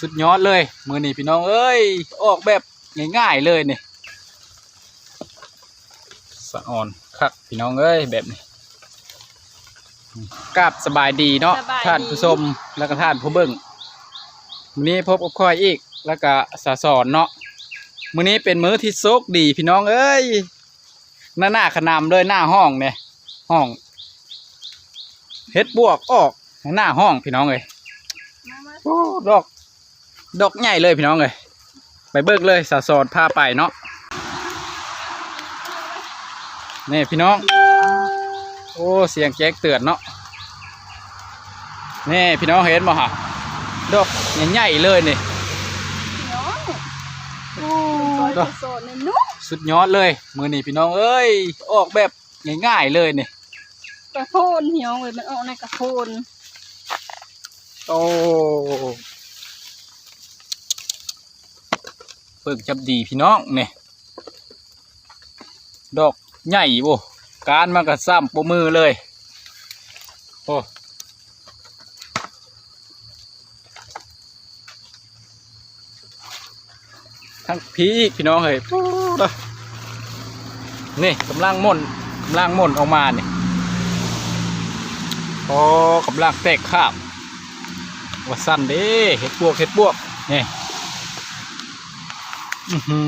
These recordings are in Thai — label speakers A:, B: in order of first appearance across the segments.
A: สุดยอดเลย มือนี้พี่น้องเอ้ย ออกแบบง่ายๆเลยนี่สะอ่อนคักพี่น้องเอ้ยแบบนี้กราบสบายดีเนาะ
B: สบายดี
A: ท่านผู้ชมแล้วก็ท่านผู้เบิ่งมื้อนี้พบกับค่อยอีกแล้วก็สาสอนเนาะมื้อนี้เป็นมื้อที่โชคดี พี่น้องเอ้ยหน้าหน้าขนามเลยหน้าห้องเนี่ยห้องเฮ็ดบวกออกหน้าห้องพี่น้องเอ้ย
B: มามา
A: โอ้ดอก ดอกใหญ่เลยพี่น้องเลยไปเบิกเลยสาสอนพาไปเนาะนี่พี่น้อง โอ้เสียงแจ๊กเตือนเนาะนี่พี่น้องเห็นบ่ฮะดอกใหญ่ๆเลยนี่
B: พี่น้อง
A: โอ้
B: โอ้ย
A: ดอก
B: โซนในนุ่ม
A: สุดยอดเลย มือนี่พี่น้องเอ้ยออกแบบง่ายๆเลยนี่
B: กระโพนพี่น้องเลยมันออกในกระโพน
A: โอ้ เปิ่งจับดีพี่น้องเนี่ยดอกใหญ่บ่การมันก็ซ้ำปมือเลยโอ้ทั้งพีอีกพี่น้องเฮ้ยปู๊ดอะนี่กำลังม่นกำลังม่นออกมาเนี่ยโอ้กำลังแตกข้ามว่าสั้นเด้เห็ดบวกเห็ดบวกนี่ อือหื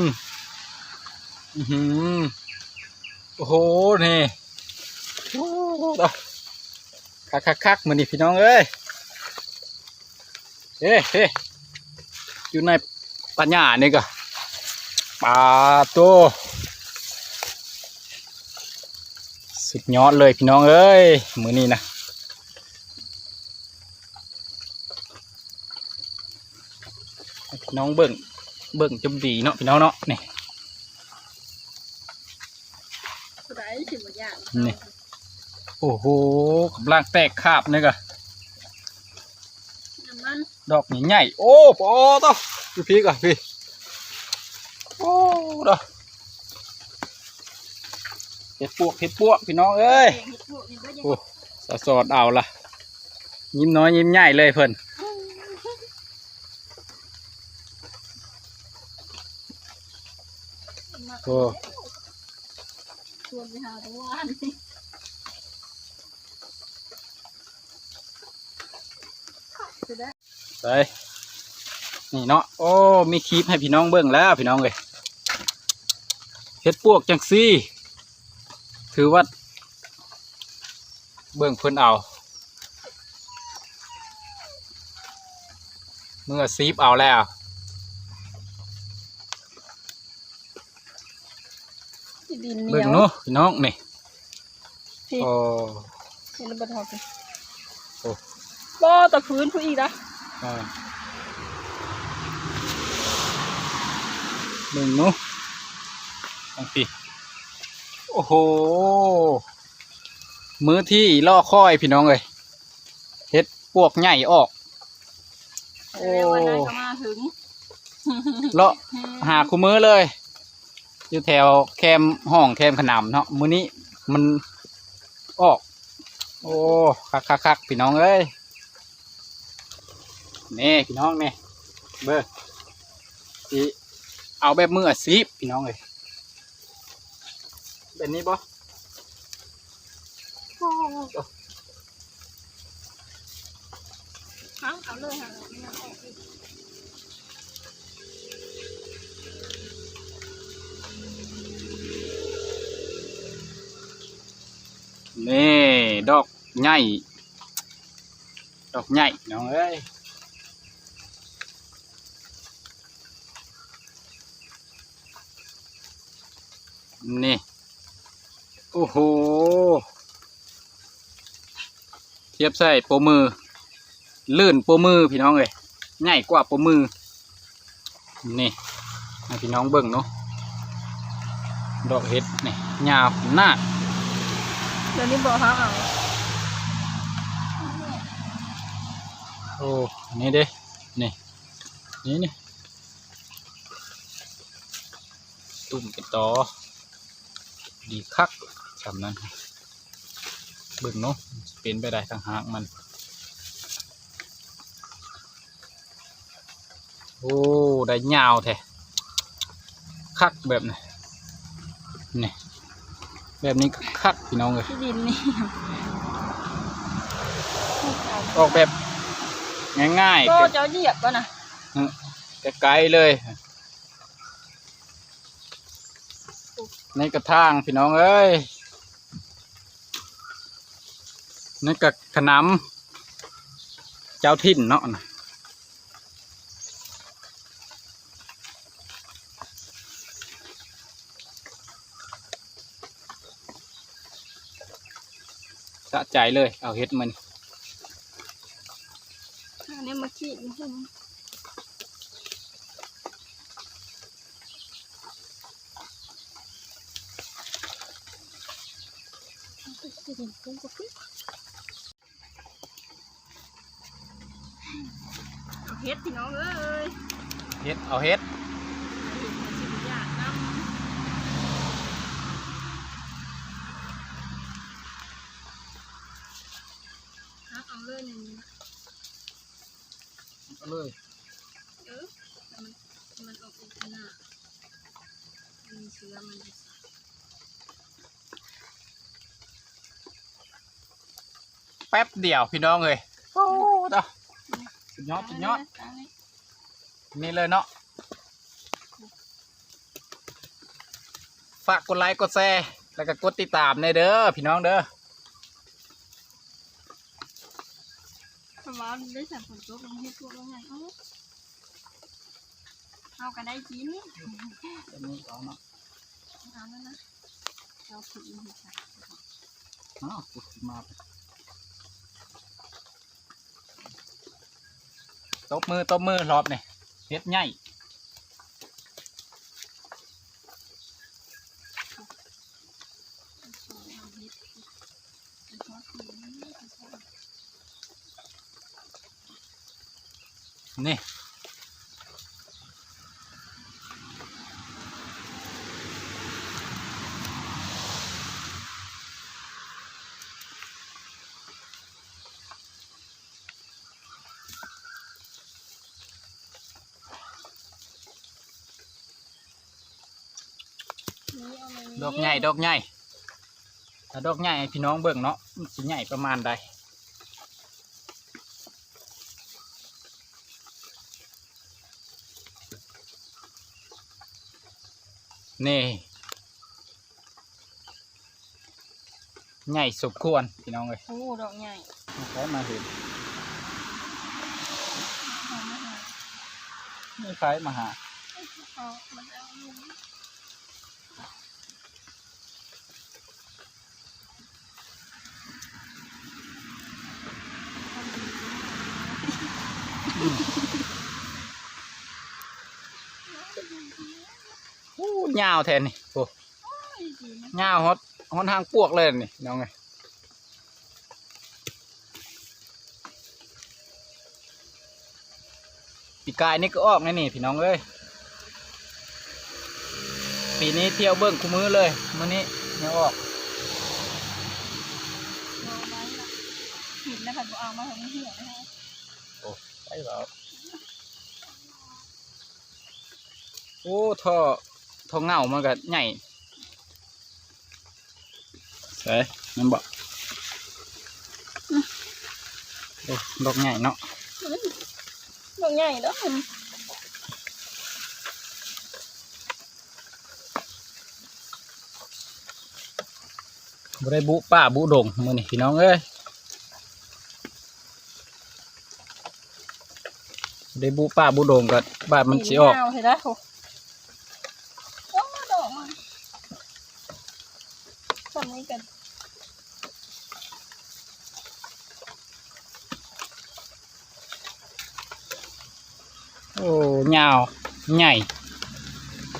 A: ออือหือโอ้โหนี่โอ้คักคักคักมือนี่พี่น้องเอ้ยเอ้เฮ้อยู่ในปัญญานี่ก็ปลาโตสุดยอดเลยพี่น้องเอ้ยมือนี้นะพี่น้องเบิ่ง เบิ่งจมดีเนาะพี่น้องเนาะนี่
B: สุดท้ายถึงหมดอย่าง
A: นี่โอ้โหกำลังแตกคาบนี่ก็
B: น้ำมัน
A: ดอกใหญ่ๆโอ้โหต่อพี่พี่ก่อนพี่โอ้ต่อเห็ดปวกเห็ดปวกพี่น้องเอ้ย
B: เห็ดพวกนี้ก็ยัง
A: โอ้สะสอดเอาละยิ้มน้อยยิ้มใหญ่เลยเพิ่น โอ้
B: ชวนไปหาตะวันนี่สุดท้าย
A: ไปนี่เนาะโอ้ มีคลิปให้พี่น้องเบิ่งแล้วพี่น้องเลยเฮ็ดปวกจังซี่ ถือว่า เบิ่งเพิ่นเอา เมื่อซีฟเอาแล้ว
B: ที่ดิ นเหนี
A: เบิ่ง
B: ยว
A: เนาะพี่น้องนี่
B: พี่
A: โอ้
B: เห็นระเบิดทอดไป
A: โอ้
B: บ่ตะพื้นผู้อีกนะ
A: อ่าเบิ่งเนาะอังปีโอ้โห มือที่ล่อค่อยพี่น้องเลยเฮ็ดปวกใหญ่ออก โอ้
B: แล้ววันนั้นก็มาถึง
A: เลาะหาคู่มือเลย อยู่แถวแคมห้องแคมขนำเนาะมื้อนี้มันออก โอ้คักคักคักพี่น้องเอ้ยนี่พี่น้องนี่เบอร์สิเอาแบบมืออาชีพพี่น้องเลยแบบนี้บ่
B: เอาเอาเลยค่ะไม่เอาออกอีก
A: นี่ดอกใหญ่ดอกใหญ่น้องเอ้ยนี่ โอ้โห เทียบใส่โปมือ ลื่นโปมือพี่น้องเลยใหญ่กว่าโปมือ นี่พี่น้องเบิ่งเนาะ ดอกเห็ดนี่ยาวหน้า
B: เดี๋ยวนี้บอกเขาเอา
A: โอ้อันนี่เด้นี่นี่นี่ตุ่มเป็นตอดีคักจำนั้นเบิ่งเนาะเป็นไปได้ทางหางมัน โอ้ ได้ยาวแท้คักแบบนี้นี่ แบบนี้ก็คักพี่น้องเลย
B: ที่ดินนี่
A: ออกแบบง่าย
B: ก็
A: ๆ
B: เจ้าเหยียบป่ะนะ
A: ไกลๆเลย ในกระทางพี่น้องเอ้ยนี่กับขนำเจ้าถิ่นเนาะนะ สะใจเลยเอาเฮ็ดมัน
B: อันนี้มาขีดนี่ใช่ไหมที่ดินเพิ่งจะขึ้นเอาเฮ็ดพี่น้องเอ้ย
A: เฮ็ดเอาเฮ็ด
B: อยากนำ ฮักเอาเลยหนึ่ง
A: เอาเลย
B: เออมันมันออกอีกขนาดมันมีเชื้อมันจะ
A: แป๊บเดียวพี่น้องเลยโอ้ตาสุดยอดสุดยอดนี่เลยเนาะฝากกดไลค์กดแชร์แล้วก็กดติดตามในเด้อพี่น้องเด้อ
B: เพราะว่าได้สั่งผลตกลงให้ตัวลงไงเอาเอากันได้กิน
A: อันนี้เอาเนาะ
B: เอาแล้วนะเราผิดอีกค่ะ
A: อ้าวกูสิมาตบมือตบมือรอบนี่เฮ็ดใหญ่
B: เอาเฮ็ดเอาทอดกินเอาทอด
A: นี่ดอกใหญ่ดอกใหญ่ถ้าดอกใหญ่ให้พี่น้องเบิ่งเนาะมันสิใหญ่ประมาณใด นี่ใหญ่สมควรพี่น้องเลย
B: โอ้ดอกใหญ่
A: ใช้มาเห็น
B: เอาไม่เอา
A: นี่คล้ายมาหา
B: เอามันเอาลง
A: อู้ ยาวแทนนี่โอ้
B: โอ้ยดีนะ
A: ยาวฮอตฮอตทางปวกเลยนี่น้องไงปีกายนี่ก็ออกแน่นี่พี่น้องเอ้ยปีนี้เที่ยวเบิ้งคู่มือเลยมื้อนี้เนี่ยออก
B: เอาไว้ละผิดแล้วค่ะเอามาทำเหี้ยนะฮะ
A: ไปแล้วโอ้ท่อ ท่อเงามันก็ใหญ่ใช่นั่นบอกโอ้ดอกใหญ่เนาะ
B: ดอกใหญ่เด้อ
A: บ่ได้บุป้าบุดงมือนี่พี่น้องเอ้ยบ่ได้บุป้าบุดงก็บาดมันสิออก
B: เห็นไหมโอ้โอ้ดอกมัน ทำนี้กัน
A: โอ้ยาวใหญ่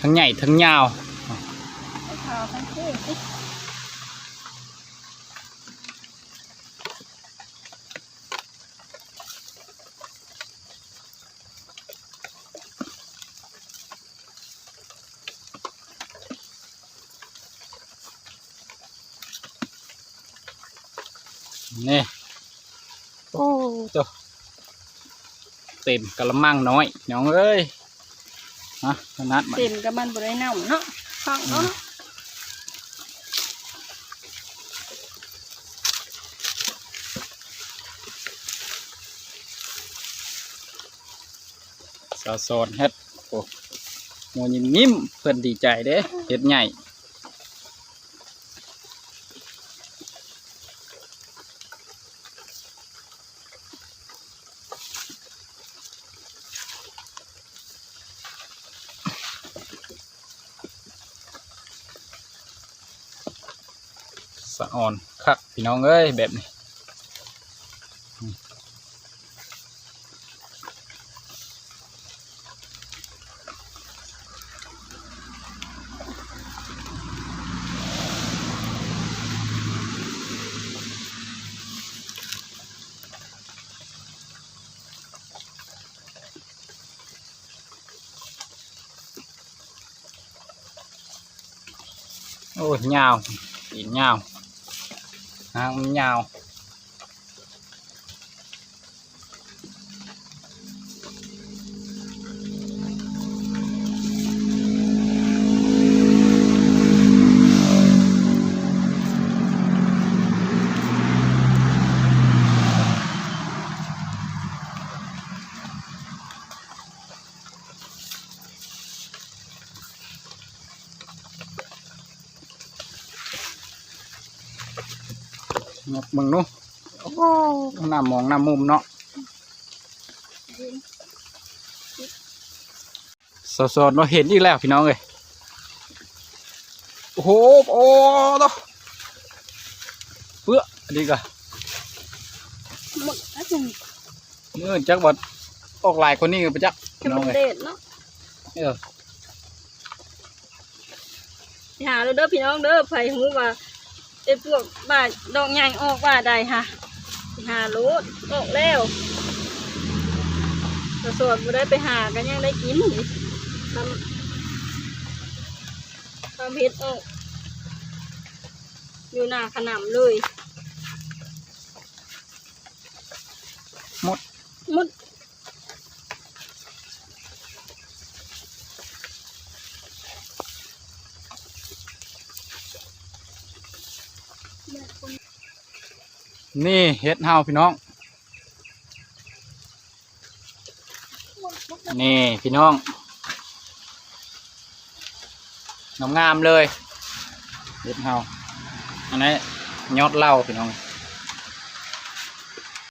A: ทั้งใหญ่ทั้งยาว
B: ให้ขาวทั้งคู่สิ
A: นี่โอ้ตัวเต็มกระมังน้อยน้องเอ้ยฮะขนาดมัน
B: เต็มกับมันบริเน่าเนาะฟังเนาะ
A: สาวโซนเฮ็ดโอ้โมยินนิ่มเพื่อนดีใจเด้เฮ็ดใหญ่ะอ่อนคักพี่น้องเอ้ยแบบนี้โอ้ยยาวอีกยาว หางมันยาว งับมึงนู้โอ้โหหน้ามองหน้ามุมเนาะสดๆเราเห็นอีกแล้วพี่น้องเลยโอ้โหโอ้ต่อเพื่ออันนี้ก็
B: หมดแล้วจัง
A: เมื่อจักวัดออกหลายคนนี้ก็ไปจัก
B: แค่
A: พี่น้
B: มั
A: อง
B: น
A: เลย
B: เด็ดเนาะ
A: เออ
B: หาเด้อพี่น้องเด้อไผหูว่าไอ้พวกบ้านดอกใหญ่ออกว่าได้ค่ะ หาโลดออกแล้วแต่ส่วนบ่ได้ไปหากันยังได้กินนี่ทำทำเผ็ดออกอยู่หน้าขนำเลย
A: หมด
B: หมด
A: นี่เฮ็ดเฮาพี่น้อง นี่พี่น้องงามๆเลยเฮ็ดเฮาอันนี้ยอดเหล่าพี่น้อง